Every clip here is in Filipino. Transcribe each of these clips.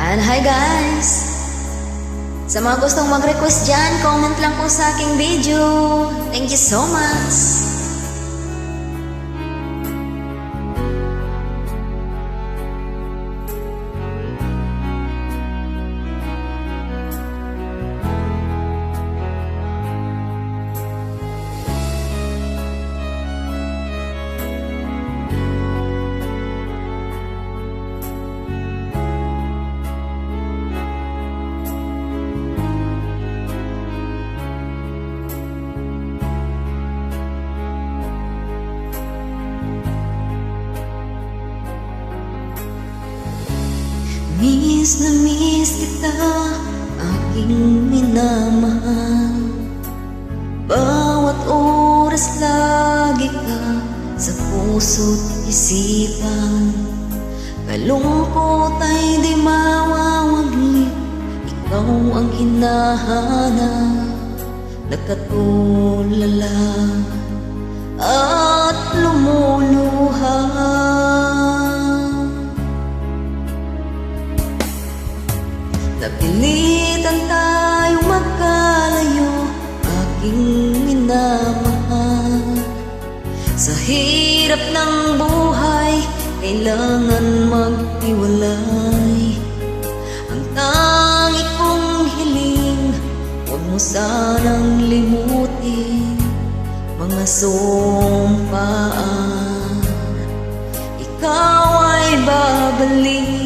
And hi guys! Sa mga gustong mag-request dyan, comment lang po sa aking video. Thank you so much! Miss na miss kita, aking minamahal. Bawat oras lagi ka sa puso't isipan. Kalungkot ay di mawawaglit Ikaw ang hinahanap Nakatulala at lumuluha Napilitan tayong magkalayo Aking minamahal. Sa hirap ng buhay Kailangan magtiwalay Ang tangi kong hiling Huwag mo sanang limutin Mga sumpaan. Ikaw ay babalik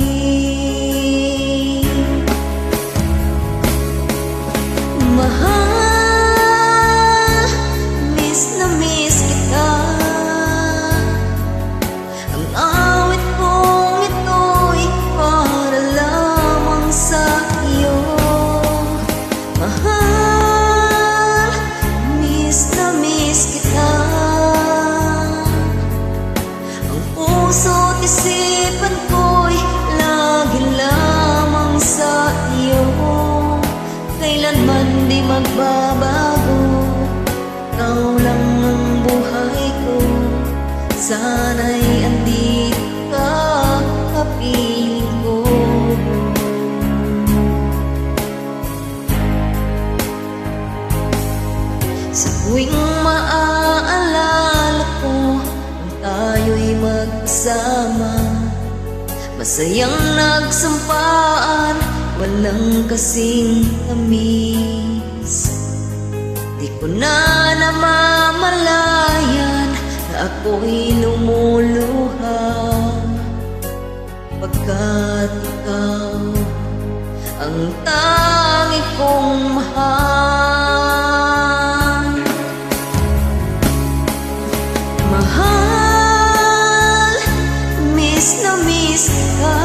tuwing maaalala ko Kung tayo'y magkasama Masayang nagsampaan Walang kasing tamis Di ko na namamalayan Na ako'y lumuluha. Pagkat ikaw Ang tangi miss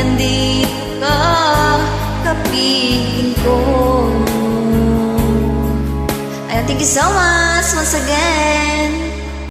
hindi ka kapiling ko. Ayun, thank you so much once again.